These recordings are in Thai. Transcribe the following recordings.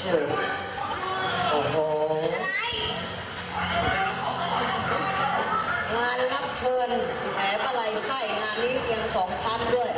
ชียวโอ้โหงานรับเชิญแหมปลาไหลไส้งานนี้เตียงสองชั้นด้วย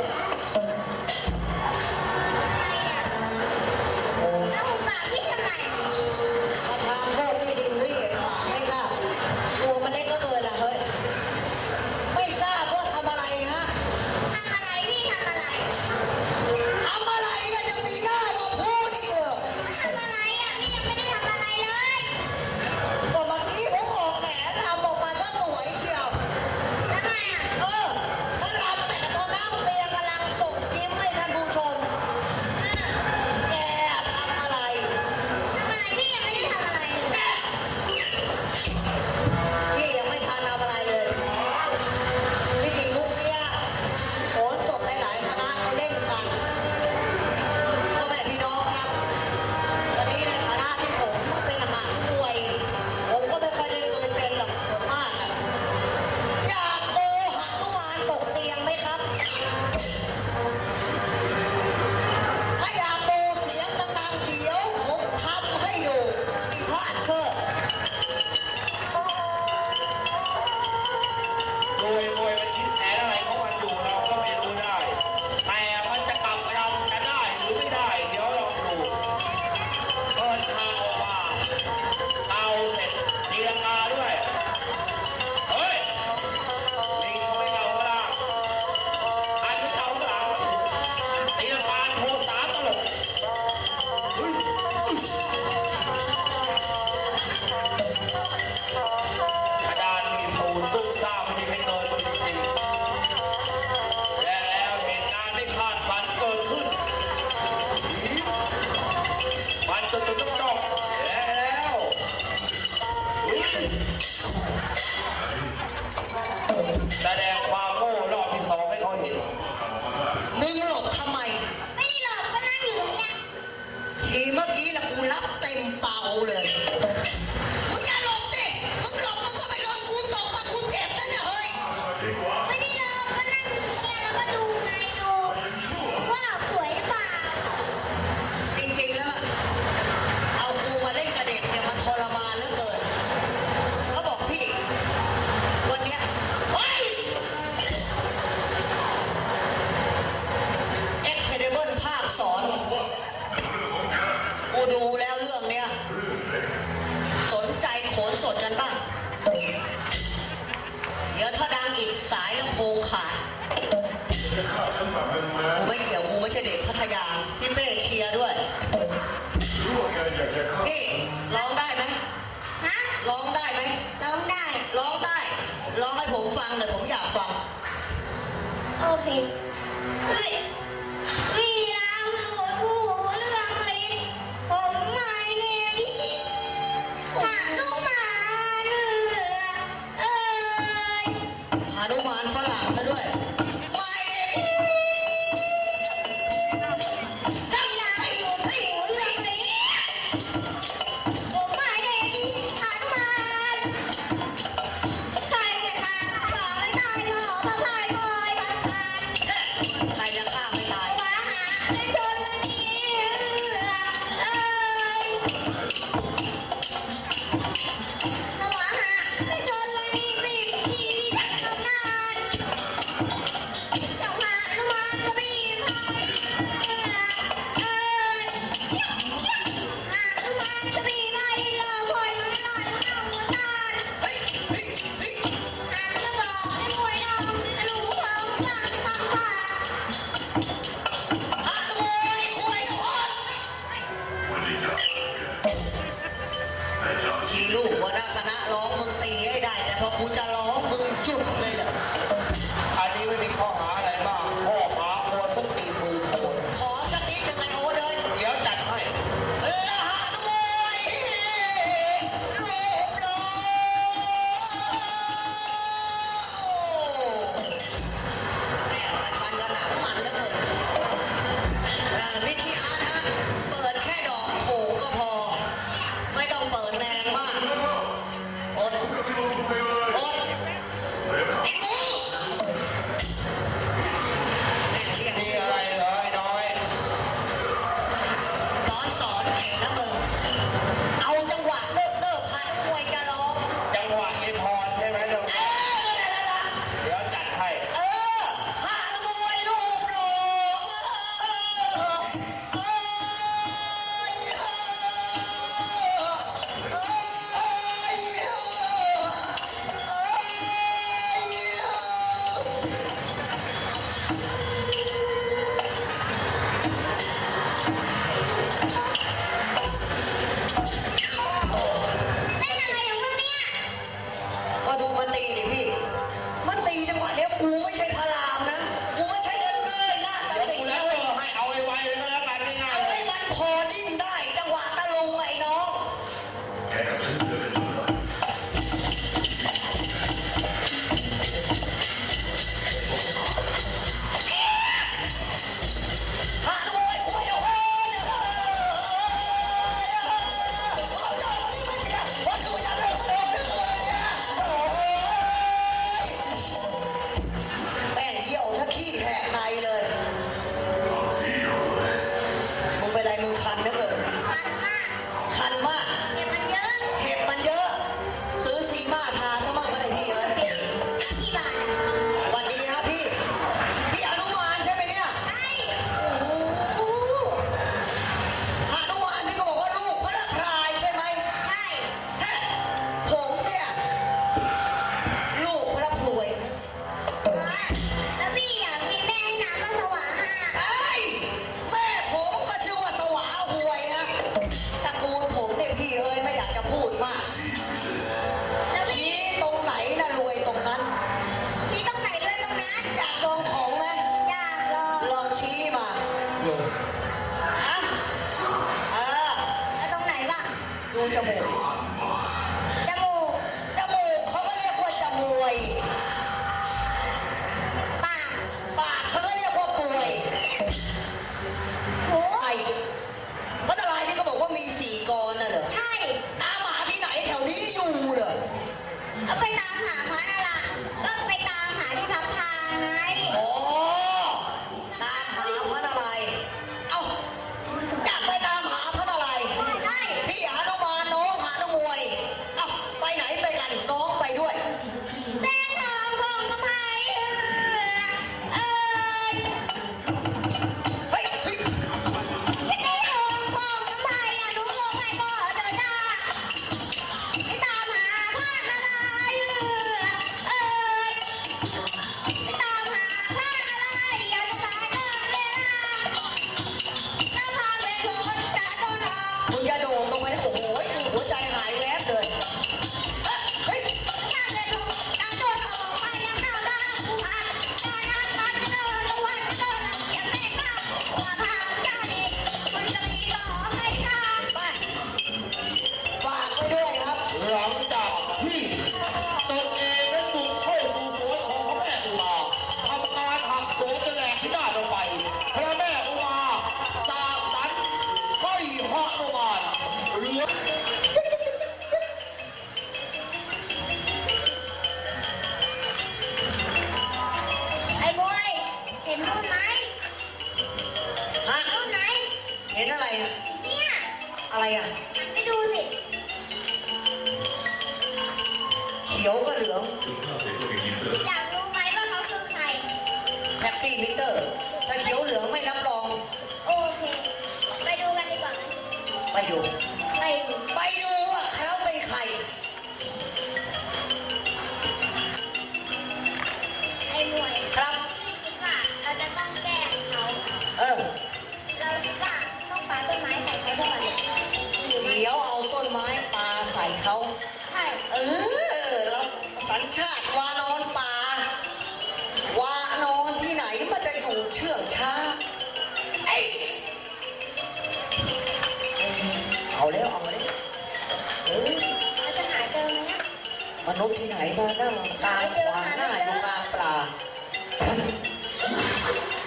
มนุษย์ที่ไหนมานั่งตาขวางหน้าอยู่กลางปลา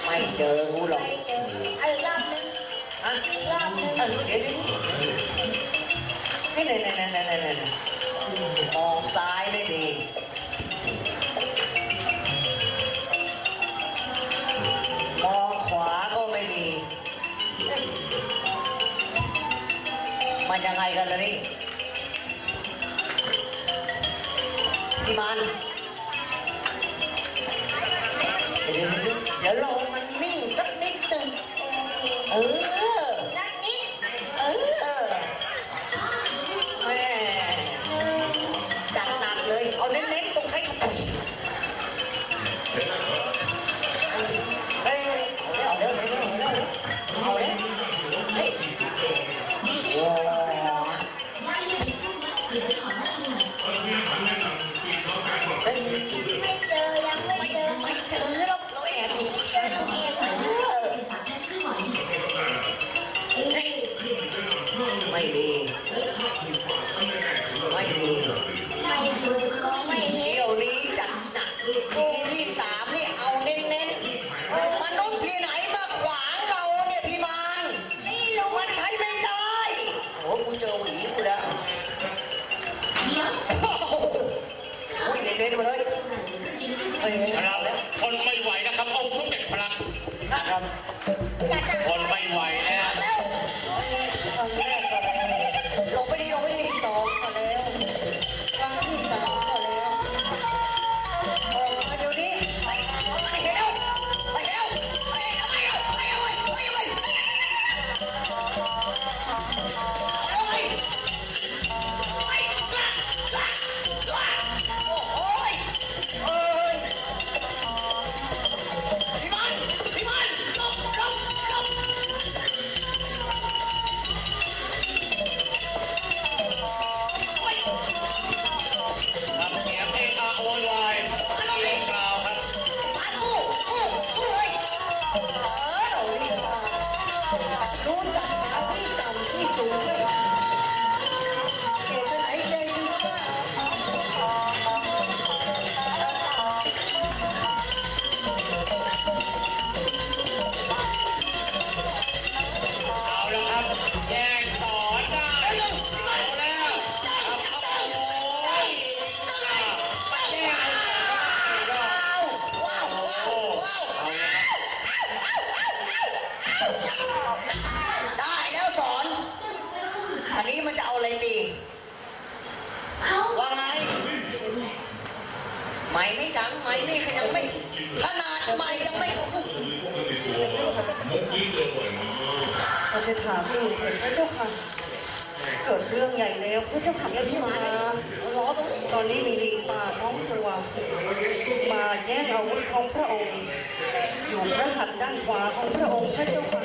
ไม่เจอกูหรอกไม่อเอาอีกรอบนึงอะอีกรอบนึงเออเดี๋ยวดินี่ไหนไหนไหนไหนไหนไหนมองซ้ายไม่มีมองขวาก็ไม่มี มันยังไงกันล่ะนี่ man. ไม่มีไม่มีไม่ดูก็ไม่เที่ยวนี้จัดหนักทีที่สามนี่เอาเน้นเน้นมนุษย์ที่ไหนมาขวางเราเนี่ยพี่มันมันใช้ไม่ได้โอ้กูเจอหวีกูแล้วอุ้ยเน้นๆมาเลยครับทนไม่ไหวนะครับเอาทุ่มเด็ดพลังนะครับทนไม่ไหว เศรษฐาดูเถิดพระเจ้าค่ะ เกิดเรื่องใหญ่แล้วพระเจ้าค่ะเดี๋ยวที่มาล้อต้องตอนนี้มีลิงป่าสองตัวมาแย่งอาวุธของพระองค์ อยู่พระหัตถ์ด้านขวาของพระองค์พระเจ้าค่ะ